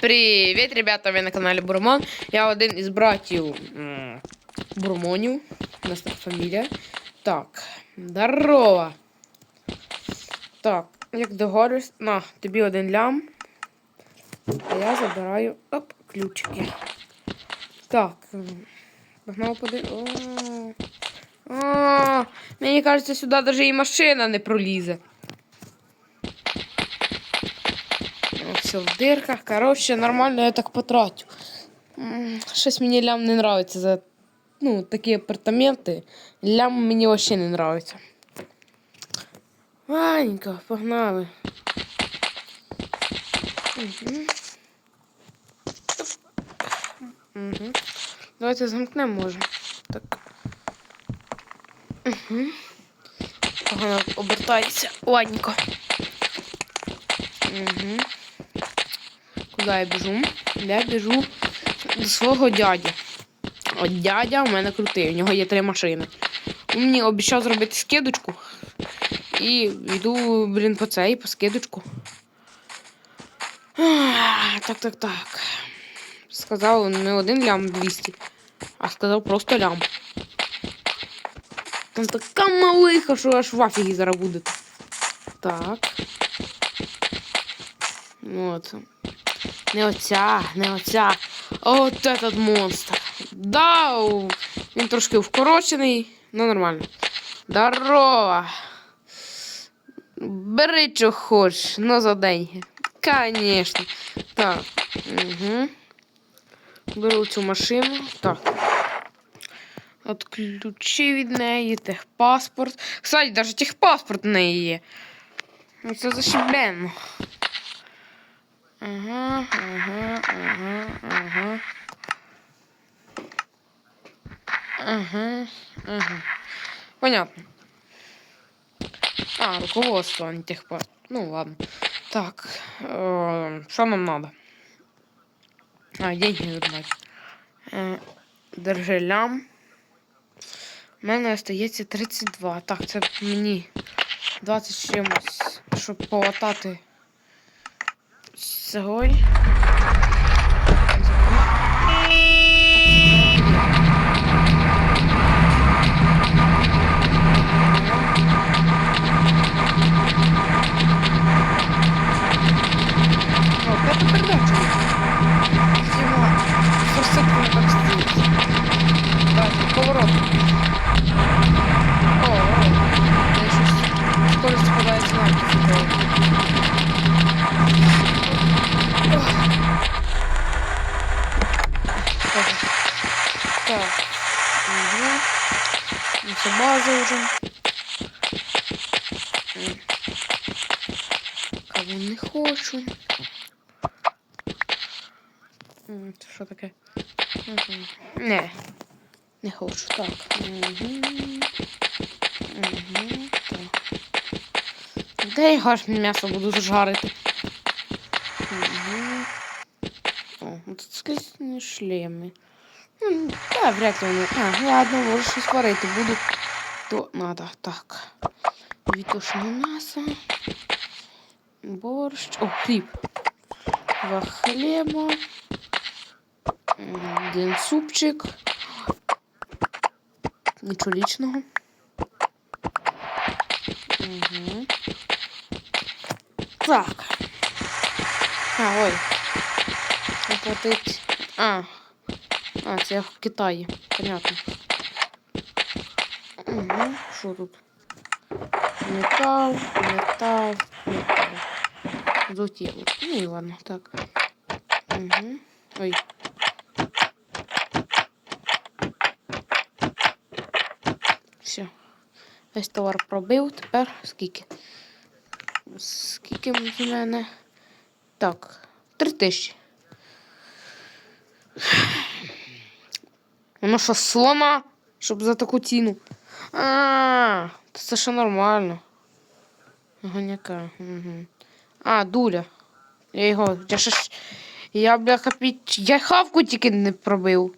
привіт, ребята! Ви на каналі Бурмон. Я один із братів Бурмонів. У нас так фамілія. Так, здорово. Так, як договорюсь, на, тобі один лям. А я забираю оп, ключики. Так. Погнав поди. О, мені кажеться, сюди навіть і машина не пролізе. Все в дырках. Короче, нормально я так потрачу. М, Щось мені лям не нравится за ну, такі апартаменти. Лям мені вообще не нравится. Ладненько, погнали. Угу. Давайте замкнемо може. Так. Угу. Погано обертається. Ладненько. Угу. Куди я біжу? Я біжу до свого дяді. От дядя у мене крутий, у нього є три машини. Він мені обіцяв зробити скидочку. І йду, блін, по цей, по скидочку. Так, так, так. Сказав не один лям 200, а сказав просто лям. Там така малиха, що аж в афігі зараз буде. Так. От. Не оця, не оця. От этот монстр. Да, він трошки вкорочений, ну нормально. Здорово. Бери, що хочеш, ну за деньги. Конечно. Так. Угу. Беру цю машину. Так. От ключі від неї, техпаспорт. Кстати, навіть техпаспорт в неї є. Ну, Це зашибленно. Ага, ага, ага, ага. Ага, ага. Понятно. А, руководство, а не техпаспорт. Ну ладно. Так, э, что нам надо? А, деньги вернуть. Э, держи лям. У мене остається 32. Так, це мені 20 чимось, щоб полатати щось. Скорость складається на Це база. М. Каву не хочу. Це що таке? Не. Не хочу. Так. Угу. Угу. Так. Де я ж м'ясо буду жарити? Угу. О, тут скрізь шлеми. Да, вряд ли вони. А, ладно, може щось варити буду. То надо. Так. Вітушне м'ясо. Борщ. О, хліб. Два хліба. Один супчик. Нічого лічного. Угу. Так. А, ой. Оплатить. А. А, це я в Китаї. Понятно. Угу. Що тут? Метал, метал, метал. Золотіло. Ну і ладно, так. Угу. Ой. Все. Весь товар пробив. Тепер скільки? Скільки в мене? Так, три тисячі. Воно що, слона? Щоб за таку ціну. А, то це ще нормально. Гоняка. Угу. А, дуля. Я його. Я ще ж. Я бляха під. Я хавку тільки не пробив.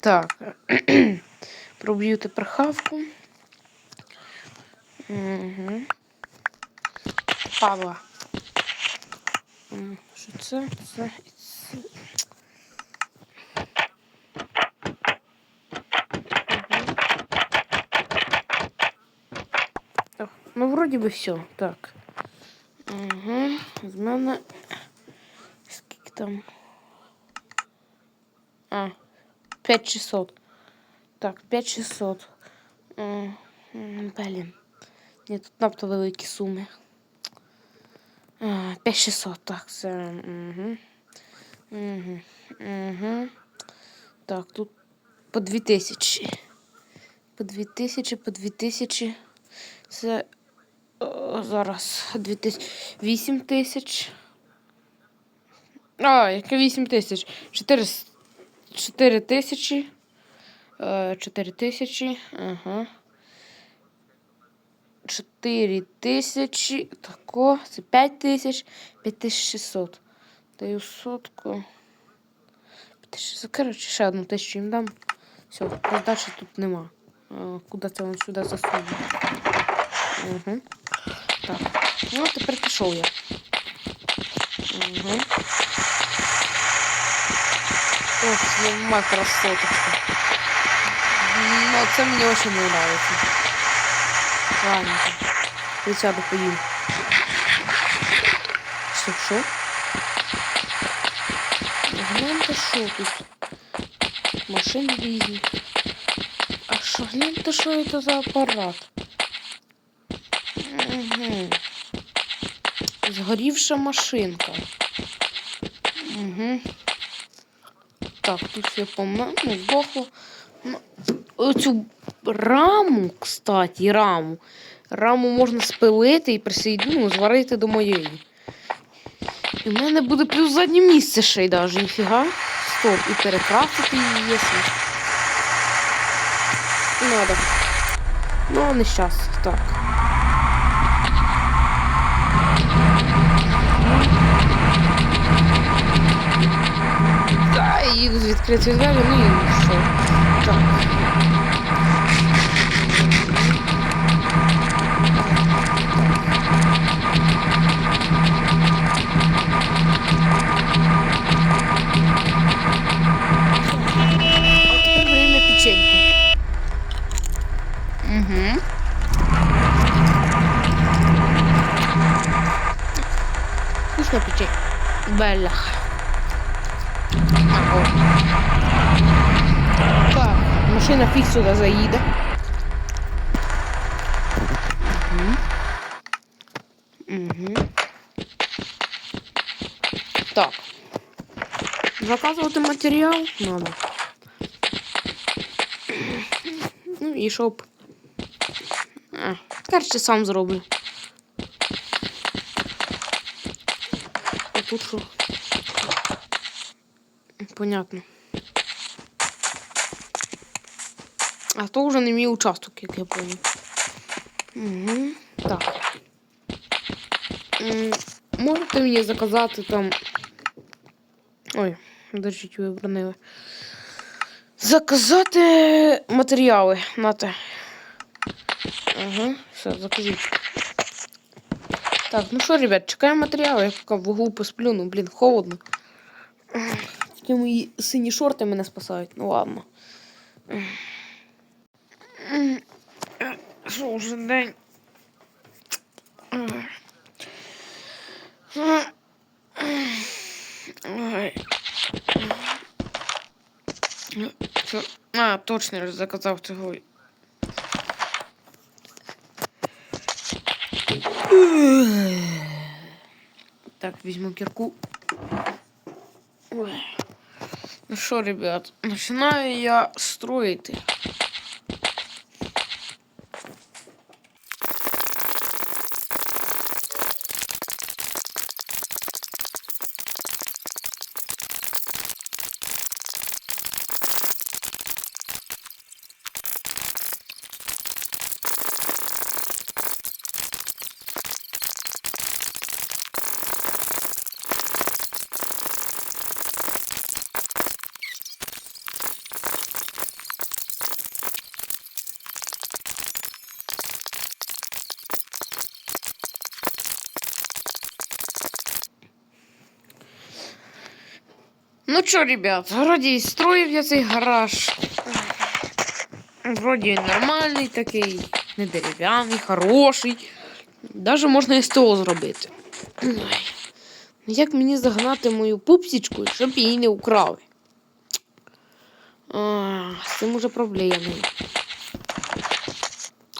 Так. Проб'ю тепер хавку. Угу. Падла. М, Що це? Це і це. Ну вроді би все. Так. Угу. З мене. Скільки там? А, 5600. Так, 5600. М, м, Блін. Ні, тут надто великі суми. А, 5600, так, це. Угу. Угу. Угу. Так, тут по 2000. По 2000, по 2000. Це зараз 2000. 8 тисяч. А, яке 8 тисяч? 4, 4 тисячі. Е, 4 тисячі. Ага. 4 тисячі. Тако. Це 5 тисяч. 5600. Даю сотку. 5600. Коротше, ще одну тисячу їм дам. Все, роздачі тут нема. Е, Куди це він сюди засунув? Угу. Так. Ну, тепер пішов я. Угу. Ох, нема красоточка. Ну, це мені дуже не нравится. Ладно. Я сяду поїм. Що, що? Гляньте, що тут? Машини різні. А що, гляньте, що це за апарат? Угу. Згорівша машинка. Угу. Так, тут все помно, ну, Оцю раму, кстати, раму. Раму можна спилити і присоединити, ну, зварити до моєї. І в мене буде плюс заднє місце ще й даже, ніфіга. Стоп, і перекрасити її, якщо. Надо. Ну, не щас, так. Їду з відкритою двері, ну і що. Так. Теперь Так, машина фіг сюди заїде. Угу. Так. Заказувати матеріал надо. Ну і. А, короче, сам зроблю. А тут що? Понятно. А то вже не мій участок, як я понял. Угу. Так. Можете мені заказати там. Ой, держіть, ви бронили. Заказати матеріали. Нате. Ага, все, закажіть. Так, ну що, ребят, чекаємо матеріали. Я поки в углу посплю, ну, блін, холодно. Тільки мої сині шорти мене спасають. Ну ладно. Що вже день? А, точно я заказав цього. Так, візьму кірку. Ой. Ну ребят, начинаю я строїти. Що, ребят, вроді строїв я цей гараж. Вроді нормальний такий, не дерев'яний, хороший. Даже можна і стол зробити. Як мені загнати мою пупсічку, щоб її не украли? А, з цим уже проблеми.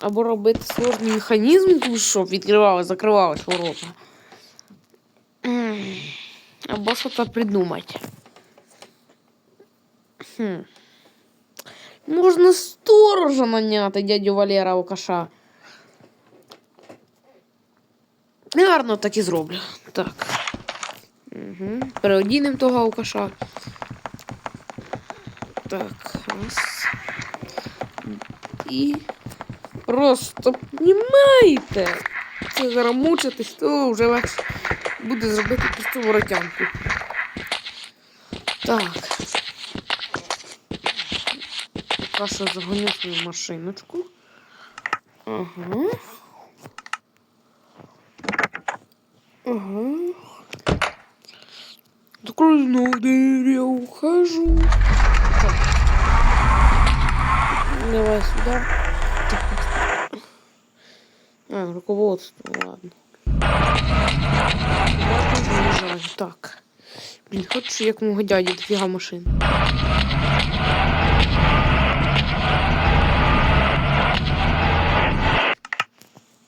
Або робити сложний механізм, щоб відкривалось, закривалось ворота. Або щось придумати. Хм. Можна сторожа наняти дядю Валера алкаша. Гарно так і зроблю. Так. Угу. Переодінемо того алкаша. Так, раз. І просто знімайте. Це зараз мучитись, то вже легше буде зробити просто воротянку. Так. Що загоню свою машиночку. Ага. Ага. До кружного я ухожу. Так. Давай. Так. А, руководство, ладно. Так. Блін, хочу як мого дяді дофіга машин.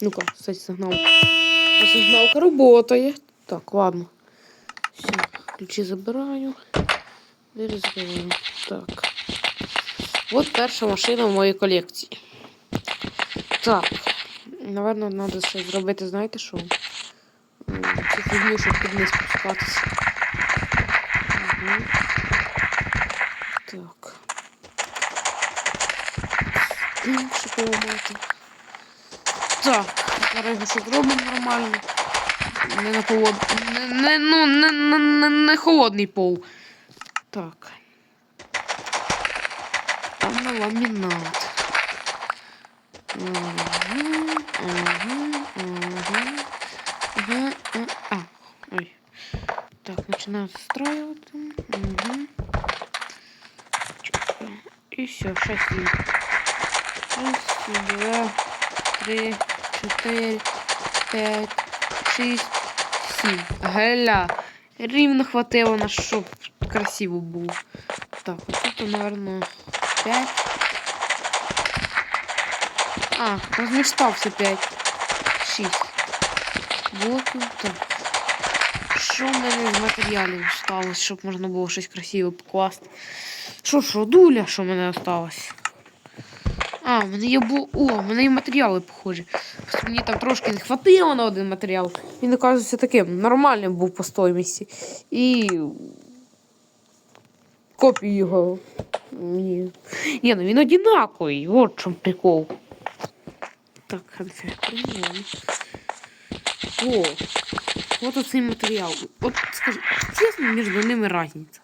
Ну-ка, кстати, сигналка. Сигналка работает. Так, ладно. Все, ключі забираю. Двері забираю. Так. От перша машина в моїй колекції. Так. Наверно, треба ще зробити, знаєте що? Цю фігню, щоб під низ спускатися. Угу. Так. Інше поламати. Так, його зробимо нормально. Не на холод... Не, не, ну, не, не, не, не холодний пол. Так. Там на ламінат. Угу, угу, угу. Ага, а, а, ой. Так, начинаю застраивать. Угу. И все, 6 минут. Раз, два, три, чотири, п'ять, шість, сім. Геля. Рівно хватило на щоб красиво було. Так, отут, наверное, п'ять. А, розміштався п'ять. Шість. Блоків. Так. Що в мене з матеріалів сталося, щоб можна було щось красиве покласти? Що, що, дуля, що в мене осталось? А, в мене є бу... О, в мене є матеріали похожі. Мені там трошки не хватило на один матеріал. Він, оказується, таким нормальним був по стоїмості. І. Копію його. Ні. Ні, ну він одинаковий. От чому прикол. Так. О, от оцей матеріал. От скажи, чесно, між ними різниця.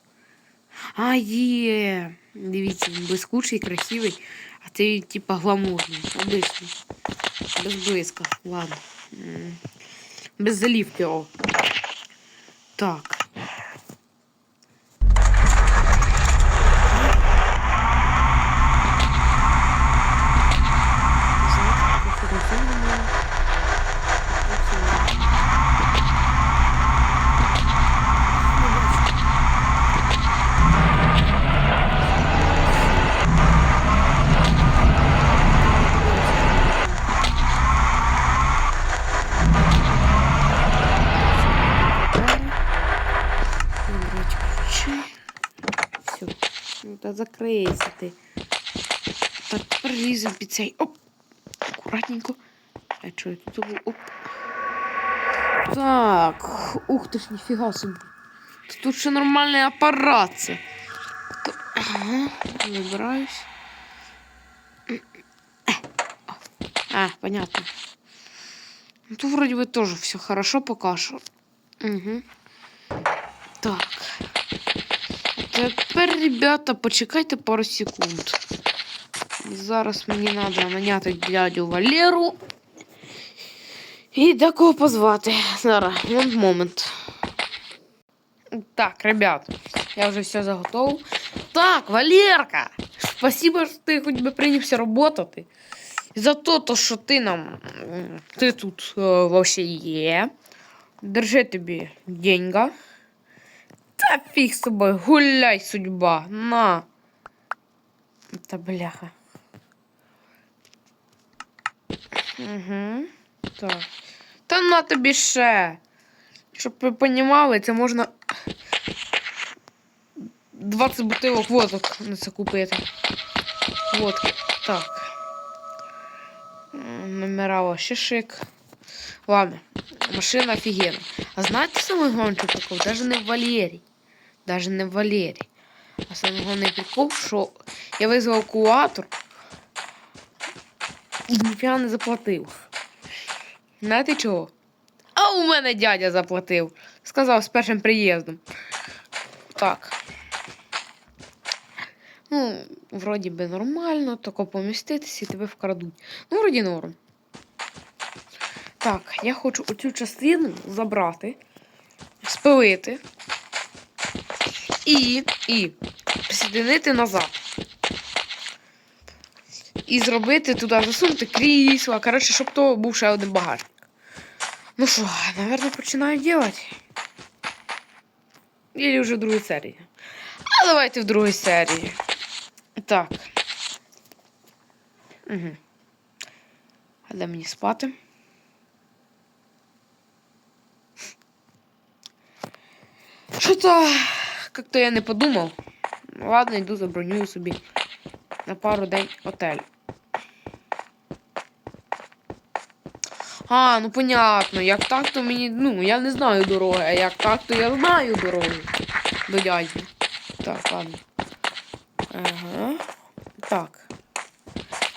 А, є. Дивіться, він блискучий, красивий, а ты типа гламурный. Обычный. Без блесков. Ладно. Без заливки, о. Так. Да закрийся ти. Так, пролізем під цей. Оп. Аккуратненько. А що я тут? Оп. Так. Ух ти ж, ніфіга собі. Тут ще нормальний апарат. Це. Ага. Вибираюсь. А, понятно. Ну, тут вроде бы тоже все хорошо пока що. Угу. Так. Тепер, ребята, почекайте пару секунд. Зараз мені треба наняти дядю Валеру. І декого позвати. Зараз, one момент. Так, ребят. Я вже все заготовив. Так, Валерка! Спасибо, що ти хоч би прийнявся роботати. За то, то, що ти нам. Ти тут е, вообще є. Держи тобі деньга. Та фіг з тобою, гуляй, судьба. На. Та бляха. Угу. Так. Та на тобі ще. Щоб ви понімали, це можна 20 бутилок водок на це купити. Водки. Так. Номера вообще шик. Ладно, машина офігенна. А знаєте саме головне прикол? Даже не в Валері. Даже не в Валері. А саме головний прикол, що я визвав евакуатор і ніфіга не заплатив. Знаєте чого? А у мене дядя заплатив. Сказав з першим приїздом. Так. Ну, вроді би нормально, тако поміститися і тебе вкрадуть. Ну, вроді норм. Так, я хочу оцю частину забрати, спилити і, і присоединити назад. І зробити туди, засунути крісла. Коротше, щоб то був ще один багажник. Ну що, наверное, починаю делать. Или вже в другій серії. А давайте в другій серії. Так. Угу. А де мені спати? Что-то как-то я не подумал. Ладно, йду забронюю собі на пару день отель. А, ну понятно, як так, то мені. Ну, я не знаю дороги, а як так, то я знаю дороги до дяді. Так, ладно. Ага. Так.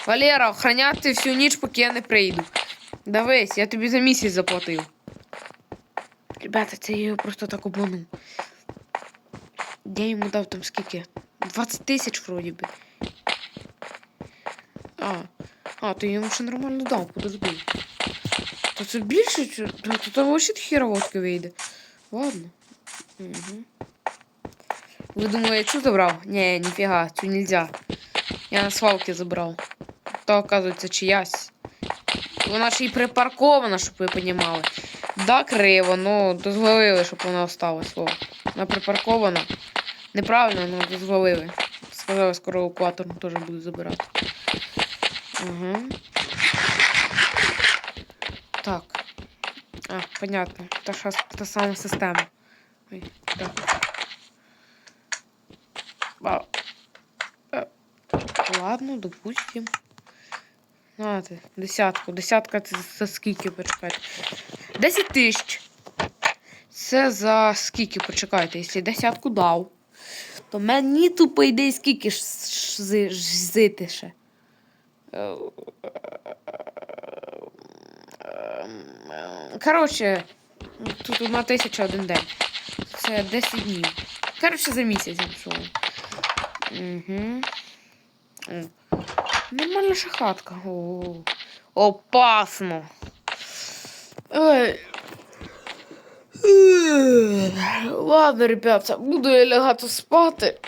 Валера, охраняти всю ніч, поки я не прийду. Дивись, я тобі за місяць заплатив. Ребята, це я його просто так обманув. Я йому дав там скільки? 20 тисяч вроді би. А, а, ти йому ще нормально дав, подожди. То це більше, чи? То, то там вообще хероводки вийде. Ладно. Угу. Ви думали, я цю забрав? Ні, ніфіга, цю нельзя. Я на свалки забрав. То, оказується, чиясь. Вона ж і припаркована, щоб ви понімали. Да, криво, ну дозволили, щоб вона осталась. О. Вона припаркована. Неправильно, але дозволили. Сказали, скоро евакуатор теж буду забирати. Угу. Так. А, понятно. Та, ж та сама система. Ой, так. А. Е, Ладно, допустим. А, ти, десятку. Десятка це за скільки, почекайте. 10 тисяч. Це за скільки, почекайте, якщо десятку дав, то мені тупо йде скільки ж жити ще. Коротше, тут одна тисяча один день. Це 10 днів. Коротше, за місяць якщо. Угу. Нормальна шахатка. Опасно. Ой. Ладно, ребята, буду я лягати спати.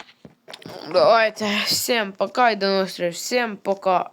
Давайте. Всем пока и до новых встреч. Всем пока.